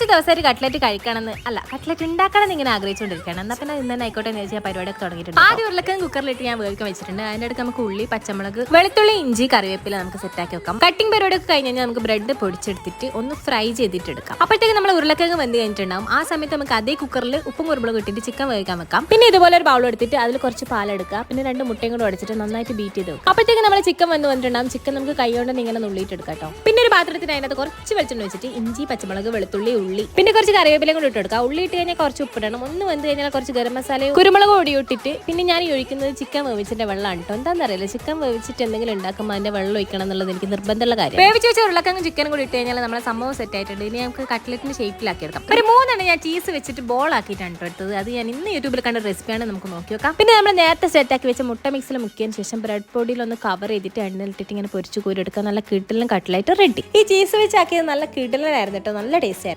കുറച്ച് ദിവസമായിട്ട് കട്ട്ലറ്റ് കഴിക്കണമെന്ന് അല്ല കട്ട്ലറ്റ് ഉണ്ടാക്കണമെന്ന് ഇങ്ങനെ ആഗ്രഹിച്ചുകൊണ്ടിരിക്കുകയാണ്. എന്നാൽ പിന്നെ ഇന്ന് തന്നെ ആയിക്കോട്ടെ എന്ന് വെച്ചാൽ പരിപാടിയൊക്കെ തുടങ്ങിയിട്ടുണ്ട്. ആദ്യം ഉരുളക്കം കുക്കറിലിട്ട് ഞാൻ വേവിക്കാൻ വെച്ചിട്ടുണ്ട്. അതിന്റെ അടുത്ത് നമുക്ക് ഉള്ളി പച്ചമുളക് വെളുത്തുള്ളി ഇഞ്ചി കറിവേപ്പില നമുക്ക് സെറ്റാക്കി വെക്കാം. കട്ടിംഗ് പരിപാടിയൊക്കെ കഴിഞ്ഞ് കഴിഞ്ഞാൽ നമുക്ക് ബ്രെഡ് പൊടിച്ചെടുത്തിട്ട് ഒന്ന് ഫ്രൈ ചെയ്തിട്ട് എടുക്കാം അപ്പോഴത്തേക്ക് നമ്മൾ ഉരുളക്കിഴങ്ങ് വെന്ത് കഴിഞ്ഞിട്ടുണ്ടാവും. ആ സമയത്ത് നമുക്ക് അതേ കുക്കറിൽ ഉപ്പും കുരുമുളകും ഇട്ടിട്ട് ചിക്കൻ വേവിക്കാൻ വെക്കാം. പിന്നെ ഇതുപോലെ ഒരു ബൗൾ എടുത്തിട്ട് അതിൽ കുറച്ച് പാലെടുക്കുക. പിന്നെ രണ്ട് മുട്ടയും കൂടെ ഉടച്ചിട്ട് നന്നായിട്ട് ബീറ്റ് ചെയ്ത് വെക്കാം അപ്പോഴത്തേക്ക് നമ്മൾ ചിക്കൻ വന്ന് വന്നിട്ടുണ്ടാവും. ചിക്കൻ നമുക്ക് കൈ കൊണ്ട് ഇങ്ങനെ നുള്ളിയിട്ട് എടുക്കാം കേട്ടോ ഒരു പാത്രത്തിന് അതിനകത്ത് കുറച്ച് വെളിച്ചെണ്ണ വെച്ചിട്ട് ഇഞ്ചി പച്ചമുളക് വെളുത്തുള്ളി ഉള്ളി പിന്നെ കുറച്ച് കറിവേപ്പിലും കൂടി ഇട്ട് കൊടുക്കുക. ഉള്ളി ഇട്ട് കഴിഞ്ഞാൽ കുറച്ച് ഉപ്പിടണം. ഒന്ന് വന്ന് കഴിഞ്ഞാൽ കുറച്ച് ഗരം മസാലയും കുരുമുളക് പൊടി ഇട്ടിട്ട് പിന്നെ ഞാൻ ഒഴിക്കുന്നത് ചിക്കൻ വേവിച്ചിന്റെ വെള്ളമാണ് കേട്ടോ. എന്താണെന്ന് അറിയില്ല ചിക്കൻ വേവിച്ചിട്ട് എന്തെങ്കിലും ഉണ്ടാക്കുമ്പോൾ അതിന്റെ വെള്ളം ഒഴിക്കണം എന്നുള്ളത് എനിക്ക് നിർബന്ധമുള്ള കാര്യം വേവിച്ച് വെച്ച ഉരുളക്കങ്ങ് ചിക്കനും കൂടി ഇട്ട് കഴിഞ്ഞാൽ നമ്മുടെ സംഭവം സെറ്റ് ആയിട്ടുണ്ട്. ഇനി നമുക്ക് കട്ട്ലറ്റിന്റെ ഷേപ്പിലാക്കി എടുക്കാം. ഒരു മൂന്നെണ്ണം ഞാൻ ചീസ് വെച്ചിട്ട് ബോൾ ആക്കിയിട്ടാണ് കേട്ടോ എടുത്തത്. അത് ഞാൻ ഇന്ന് യൂട്യൂബിൽ കണ്ട റെസിപ്പിയാണ് നമുക്ക് നോക്കി നോക്കാം. പിന്നെ നമ്മൾ നേരത്തെ സെറ്റ് ആക്കി വെച്ച മുട്ട മിക്സിൽ മുക്കിയതിന് ശേഷം ബ്രെഡ് പൊടിയിൽ ഒന്ന് കവർ ചെയ്തിട്ട് എണ്ണയിലിട്ടിട്ട് ഇങ്ങനെ പൊരിച്ച് കോരി എടുക്കുക. നല്ല കിട്ടലും കട്ടിലായിട്ട് റെഡി ഈ ചീസ് വെച്ചാക്കിയത് നല്ല കിടലായിരുന്നു കേട്ടോ. നല്ല ടേസ്റ്റ് ആയിരുന്നു.